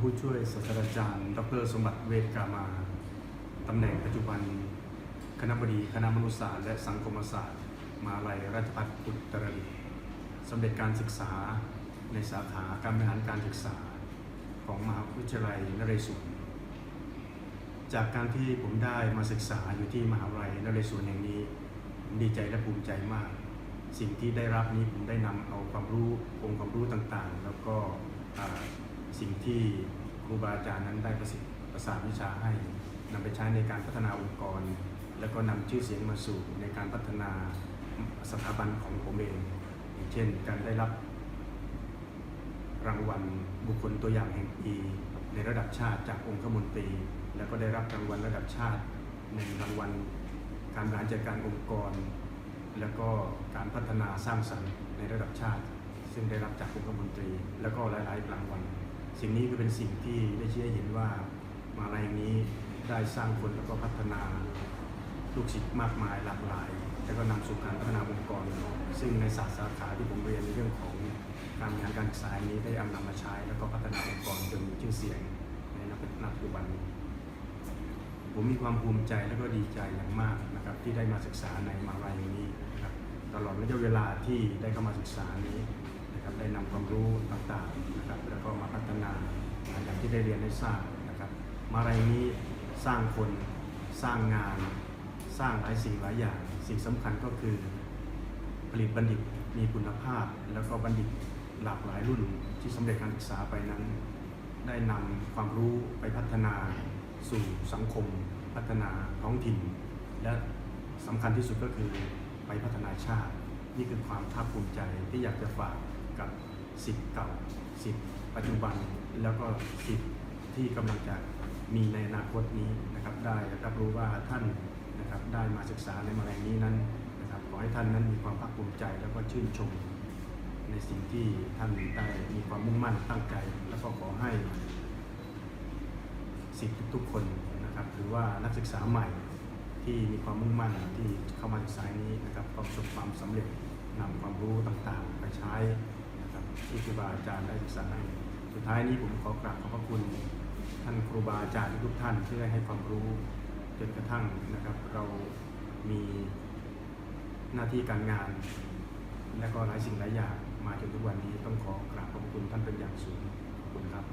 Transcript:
ผู้ช่วยศาสตราจารย์ ดรสมบัติเวชกามาตำแหน่งปัจจุบัน คณะบดีคณะมนุษยศาสตร์และสังคมศาสตร์มหาลัยราชภัฏอุตรดิตถ์สำเร็จการศึกษาในสาขาการบริหารการศึกษาของมหาวิทยาลัยนเรศวรจากการที่ผมได้มาศึกษาอยู่ที่มหาวิทยาลัยนเรศวรแห่งนี้ผมดีใจและภูมิใจมาก สิ่งที่ได้รับนี้ผมได้นำเอาความรู้องค์ความรู้ต่างๆ แล้วก็ สิ่งที่ครูบาอาจารย์นั้นได้ประสิทธิ์ประสานวิชาให้นำไปใช้ในการพัฒนาองค์กร แล้วก็นำชื่อเสียงมาสู่ในการพัฒนาสถาบันของผมเอง อย่างเช่น การได้รับรางวัลบุคคลตัวอย่างแห่งปีในระดับชาติจากองคมนตรี แล้วก็ได้รับรางวัลระดับชาติในรางวัลการบริหารจัดการองค์กร แล้วก็การพัฒนาสร้างสรรค์ในระดับชาติ ซึ่งได้รับจากองคมนตรี แล้วก็หลาย ๆ รางวัล สิ่งนี้ก็เป็นสิ่งที่ได้ชี้ให้เห็นว่ามาลัยนี้ได้สร้างคนแล้วก็พัฒนาลูกศิษย์มากมายหลากหลาย แล้วก็นำสู่การพัฒนาองค์กร ซึ่งในศาสตร์สาขาที่ผมเรียนในเรื่องของการงานการศึกษานี้ได้เอานำมาใช้ แล้วก็พัฒนาองค์กรจนมีชื่อเสียงในปัจจุบัน ผมมีความภูมิใจและก็ดีใจอย่างมากนะครับที่ได้มาศึกษาในมาลัยนี้นะครับตลอดระยะเวลาที่ได้เข้ามาศึกษานี้ นะครับได้นำความรู้ต่างๆนะครับแล้วก็มาพัฒนาอย่างที่ได้เรียนได้ทราบนะครับมหาลัยนี้สร้างคนสร้างงาน สร้างหลายสิ่งหลายอย่าง สิ่งสำคัญก็คือผลิตบัณฑิตมีคุณภาพ แล้วก็บัณฑิตหลากหลายรุ่นที่สำเร็จการศึกษาไปนั้น ได้นำความรู้ไปพัฒนาสู่สังคม พัฒนาท้องถิ่น และสำคัญที่สุดก็คือไปพัฒนาชาติ นี่คือความภาคภูมิใจที่อยากจะฝาก กับสิทธิ์เก่าสิทธิ์ปัจจุบันแล้วก็สิทธิ์ที่กำลังจะมีในอนาคตนี้นะครับได้รับรู้ว่าท่านนะครับได้มาศึกษาในมหาลัยนี้นั้นนะครับขอให้ท่านนั้นมีความภาคภูมิใจแล้วก็ชื่นชม ในสิ่งที่ท่านได้มีความมุ่งมั่นตั้งใจ แล้วก็ขอให้สิทธิ์ทุกๆคนนะครับหรือว่านักศึกษาใหม่ที่มีความมุ่งมั่นที่เข้ามาศึกษานี้นะครับประสบความสำเร็จนำความรู้ต่างๆ ไปใช้ ที่ครูบาอาจารย์ได้ศึกษาให้ สุดท้ายนี้ผมขอกราบขอบพระคุณท่านครูบาอาจารย์ทุกท่านที่ได้ให้ความรู้จนกระทั่งนะครับ เรามีหน้าที่การงาน และก็หลายสิ่งหลายอย่างมาจนทุกวันนี้ต้องขอกราบขอบคุณท่านเป็นอย่างสูงขอบคุณครับ